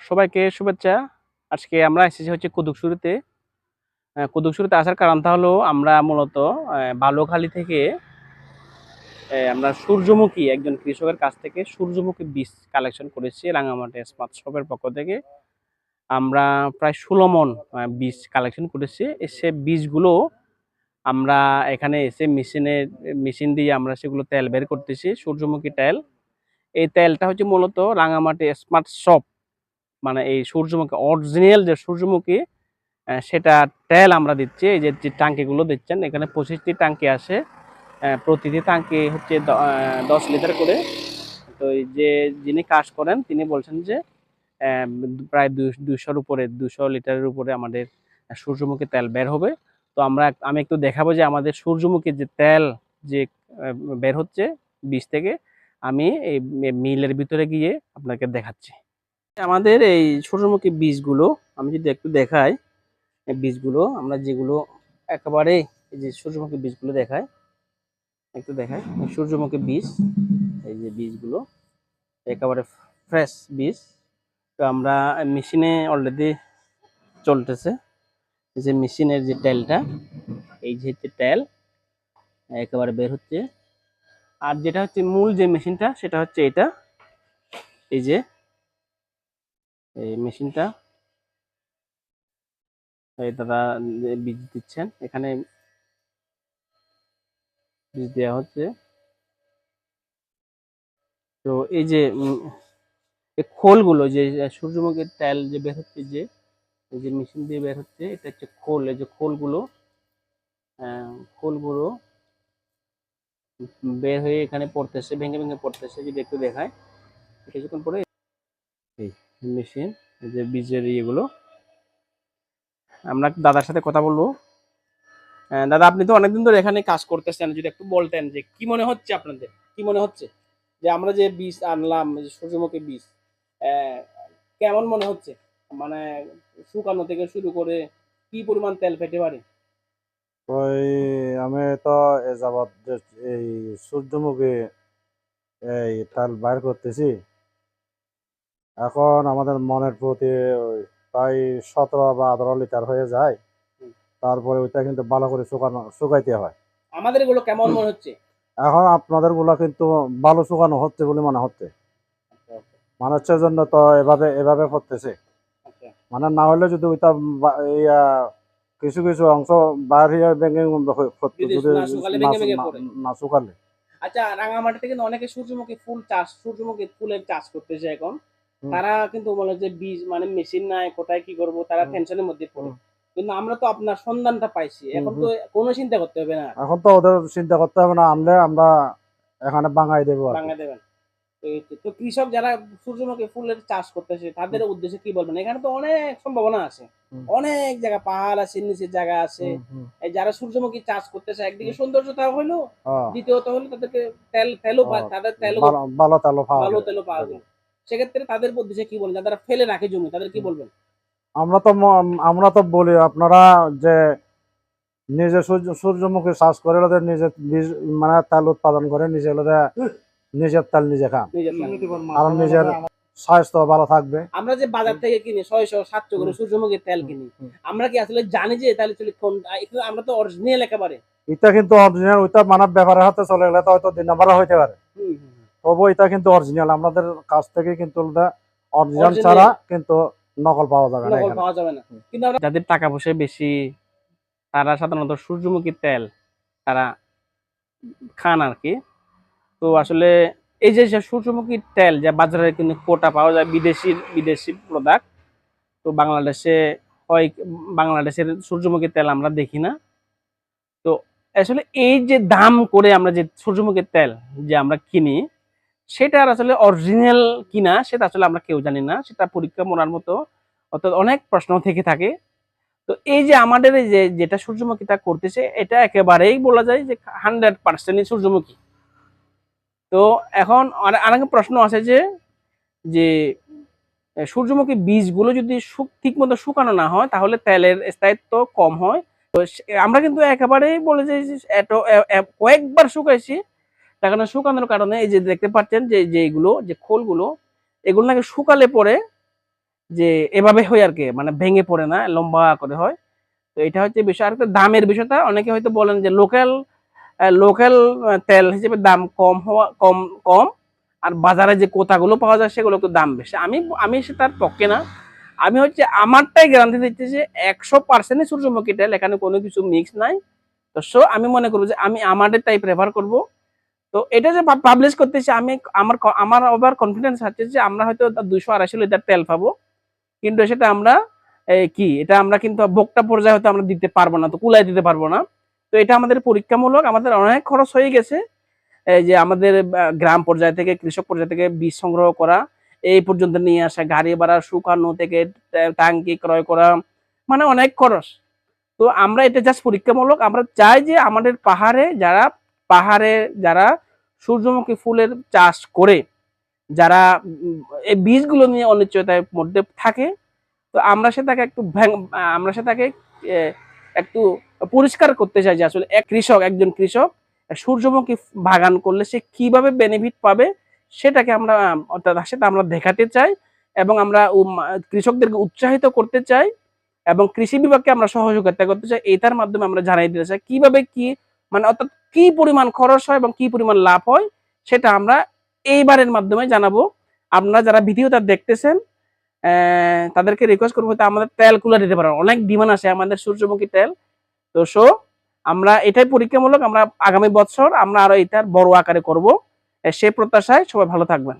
সবাইকে শুভেচ্ছা। আজকে আমরা এসেছি হচ্ছে কুদুকশুরিতে আহ, কুদুকশুরিতে আসার কারণটা হলো আমরা মূলত বালুখালী থেকে আমরা সূর্যমুখী একজন কৃষকের কাছ থেকে সূর্যমুখী বীজ কালেকশন করেছি রাঙামাটি স্মার্ট শপের পক্ষ থেকে। আমরা প্রায় ষোলো মন বীজ কালেকশন করেছি। সে বীজগুলো আমরা এখানে এসে মেশিনের মেশিন দিয়ে আমরা সেগুলো তেল বের করতেছি সূর্যমুখী তেল। এই তেলটা হচ্ছে মূলত রাঙামাটি স্মার্ট শপ মানে এই সূর্যমুখী অরিজিনাল যে সূর্যমুখী সেটা তেল আমরা দিচ্ছি, এই যে টাঙ্কিগুলো দিচ্ছেন, এখানে পঁচিশটি টাঙ্কি আসে প্রতিটি টাঙ্কি হচ্ছে দশ লিটার করে। তো এই যে, যিনি কাজ করেন, তিনি বলছেন যে প্রায় দুইশোর উপরে দুশো লিটারের উপরে আমাদের সূর্যমুখী তেল বের হবে। তো আমরা, আমি একটু দেখাবো যে আমাদের সূর্যমুখী যে তেল যে বের হচ্ছে বীজ থেকে, আমি এই মিলের ভিতরে গিয়ে আপনাকে দেখাচ্ছি। আমাদের এই সূর্যমুখী বীজগুলো, আমি যদি একটু দেখাই বীজগুলো, আমরা যেগুলো একেবারে এই যে সূর্যমুখী বীজগুলো দেখাই, একটু দেখাই সূর্যমুখী বীজ, এই যে বীজগুলো, একেবারে ফ্রেশ বীজ। তো আমরা মেশিনে অলরেডি চলতেছে যে মেশিনের যে তেলটা, এই যে হচ্ছে তেল, একেবারে বের হচ্ছে। আর যেটা হচ্ছে মূল যে মেশিনটা, সেটা হচ্ছে এটা, এই যে এই মেশিনটা। এই দাদা বীজ দিচ্ছেন। এখানে বীজ দেওয়া হচ্ছে। তো এই যে খোলগুলো যে সূর্যমুখীর তেল যে বের হচ্ছে যে, এই যে মেশিন দিয়ে বের হচ্ছে, এটা হচ্ছে খোল। এই যে খোলগুলো খোলগুলো বের হয়ে এখানে পড়তেছে, ভেঙে ভেঙে পড়তেছে, যদি একটু দেখায়। কিছুক্ষণ পরে এই মেশিন, এই যে বীজের ইয়েগুলো। আমরা দাদার সাথে কথা বলব। দাদা, আপনি তো অনেকদিন ধরে এখানে কাজ করতেছেন। যদি একটু বলতেন যে কি মনে হচ্ছে আপনাদের? কি মনে হচ্ছে? যে আমরা যে বীজ আনলাম সূর্যমুখী বীজ কেমন মনে হচ্ছে? মানে শুকানো থেকে শুরু করে কি পরিমাণ তেল পেতে পারে? ওই আমি তো এই সূর্যমুখী, এই তাল বাইর করতেছি। এখন আমাদের মনের প্রতি ওই প্রায় সতেরো বা আঠারো লিটার হয়ে যায়। তারপরে ওইটা কিন্তু ভালো করে শুকানো শুকাইতে হয়। আমাদের এগুলো কেমন মনে হচ্ছে? এখন আপনাদেরগুলা কিন্তু ভালো শুকানো হচ্ছে বলে মনে হচ্ছে। মানুষের জন্য তো এভাবে এভাবে করতেছে। আচ্ছা। মানে না হলে যদি ওইটা ইয়া কিছু কিছু অংশ বাইর হয়ে যদি না শুকালে। আচ্ছা রাঙামাটিতে কিন্তু অনেকে সূর্যমুখী ফুল চাষ সূর্যমুখী ফুলের চাষ করতেছে এখন। তারা কিন্তু বলে যে বীজ মানে মেশিন নাই কোথায় কি করব তারা টেনশনের মধ্যে পড়ে। কিন্তু আমরা তো আপনার সন্ধানটা পাইছি। এখন তো কোনো চিন্তা করতে হবে না। এখন তো ওদের চিন্তা করতে হবে না আনলে আমরা এখানে বাঙাই দেবো। বাংলা দেবেন। তো কৃষক যারা সূর্যমুখী ফুলের চাষ করতেছে তাদের উদ্দেশ্যে কি বলবেন? এখানে তো অনেক সম্ভাবনা আছে। অনেক জায়গা পাহাড় আছে নিচের জায়গা আছে। যারা সূর্যমুখী চাষ করতেছে একদিকে সৌন্দর্যতা হইল হ্যাঁ। দ্বিতীয়ত হলো তাদেরকে তেল তেলও। তাদের তেলও ভালো ভালো তেলো পাওয়া ভালো। তেলও পাওয়া যায়। সেক্ষেত্রে তাদের উদ্দেশ্যে কি বলবেন যারা ফেলে রাখে জমি তাদের কি বলবেন? আমরা তো আমরা তো বলি আপনারা যে নিজে সূর্য সূর্যমুখী চাষ করে ওদের নিজে বীজ মানে তেল উৎপাদন করে নিজে ওদের নিজের তেল নিজে খান। আর নিজের স্বাস্থ্য ভালো থাকবে। আমরা যে বাজার থেকে কিনি ছয়শো সাতশো করে সূর্যমুখীর তেল কিনি আমরা কি আসলে জানি যে তাহলে চলে কোন আমরা তো অরিজিনাল একেবারে। এটা কিন্তু অরিজিনাল ওইটা মানে ব্যাপারের হাতে চলে গেলে তো হয়তো দিন নাম্বার হইতে পারে। তবু এটা কিন্তু অরিজিনাল আমাদের কাছ থেকে কিন্তু অরিজিনাল ছাড়া কিন্তু নকল পাওয়া যাবে না পাওয়া যাবে না। কিন্তু যাদের টাকা পয়সা বেশি তারা সাধারণত সূর্যমুখীর তেল তারা খান আর কি। তো আসলে এই যে যে সূর্যমুখীর তেল যা বাজারে কিন্তু কোটা পাওয়া যায় বিদেশি বিদেশি প্রোডাক্ট তো বাংলাদেশে হয় বাংলাদেশের সূর্যমুখীর তেল আমরা দেখি না। তো আসলে এই যে দাম করে আমরা যে সূর্যমুখীর তেল যে আমরা কিনি সেটার আসলে অরিজিনাল কিনা, সেটা আসলে আমরা কেউ জানি না। সেটা পরীক্ষা মরার মতো অর্থাৎ অনেক প্রশ্ন থেকে থাকে। তো এই যে আমাদের এই যে, যেটা সূর্যমুখীটা করতেছে, এটা একেবারেই বলা যায় যে হান্ড্রেড পার্সেন্টই সূর্যমুখী। তো এখন আরেক প্রশ্ন আছে যে যে সূর্যমুখী বীজগুলো যদি ঠিক মতো শুকানো না হয়, তাহলে তেলের স্থায়িত্ব কম হয়। তো আমরা কিন্তু একেবারেই বলে যে এত কয়েকবার শুকাইছি তার কারণে শুকানোর কারণে এই যে দেখতে পাচ্ছেন যে যে এগুলো, যে খোলগুলো, এগুলো নাকি শুকালে পরে যে এভাবে হয় আর কি মানে ভেঙে পড়ে না, লম্বা করে হয়। তো এটা হচ্ছে বিষয়। আরেকটা দামের বিষয়টা, অনেকে হয়তো বলেন যে লোকাল লোকাল তেল হিসেবে দাম কম হওয়া, কম কম, আর বাজারে যে কোথাগুলো পাওয়া যায় সেগুলো একটু দাম বেশি। আমি আমি সেটার পক্ষে না। আমি হচ্ছে, আমারটাই গ্যারান্টি দিচ্ছি যে একশো পার্সেন্টই সূর্যমুখী তেল, এখানে কোনো কিছু মিক্স নাই। তো সো আমি মনে করব যে আমি আমাদেরটাই প্রেফার করব। তো এটা যে পাবলিশ করতেছি, আমি আমার আমার আবার কনফিডেন্স আছে যে আমরা হয়তো দুইশো আড়াইশো লিটার তেল পাবো। কিন্তু সেটা আমরা কি, এটা আমরা কিন্তু ভোক্তা পর্যায়ে হয়তো আমরা দিতে পারব না, তো কুলাই দিতে পারব না। তো এটা আমাদের পরীক্ষামূলক, আমাদের অনেক খরচ হয়ে গেছে। যে আমাদের গ্রাম পর্যায় থেকে, কৃষক পর্যায় থেকে বীজ সংগ্রহ করা, এই পর্যন্ত নিয়ে আসা, গাড়ি ভাড়া, শুকানো থেকে ট্যাঙ্কি ক্রয় করা মানে অনেক খরচ। তো আমরা এটা জাস্ট পরীক্ষামূলক, আমরা চাই যে আমাদের পাহাড়ে যারা পাহাড়ে যারা সূর্যমুখী ফুলের চাষ করে যারা এই বীজগুলো নিয়ে অনিশ্চয়তার মধ্যে থাকে তো আমরা সেটাকে একটু ভ্যাং- আমরা সেটাকে আহ, একটু পরিষ্কার করতে চাই যে আসলে এক কৃষক একজন কৃষক সূর্যমুখী বাগান করলে সে কীভাবে বেনিফিট পাবে সেটাকে আমরা অর্থাৎ সেটা আমরা দেখাতে চাই এবং আমরা কৃষকদেরকে উৎসাহিত করতে চাই এবং কৃষি বিভাগকে আমরা সহযোগিতা করতে চাই। এটার মাধ্যমে আমরা জানাই দিতে চাই কীভাবে কি মানে অর্থাৎ কি পরিমাণ খরচ হয় এবং কি পরিমাণ লাভ হয়, সেটা আমরা এইবারের মাধ্যমে জানাব। আপনারা যারা ভিডিওটা দেখতেছেন তাদেরকে রিকোয়েস্ট করব আমাদের তেল কুলা দিতে পারেন। অনেক ডিমান্ড আছে আমাদের সূর্যমুখী তেল। তো সো, আমরা এটাই পরীক্ষামূলক আমরা আগামী বছর আমরা আরও এটার বড় আকারে করব। সে প্রত্যাশায় সবাই ভালো থাকবেন।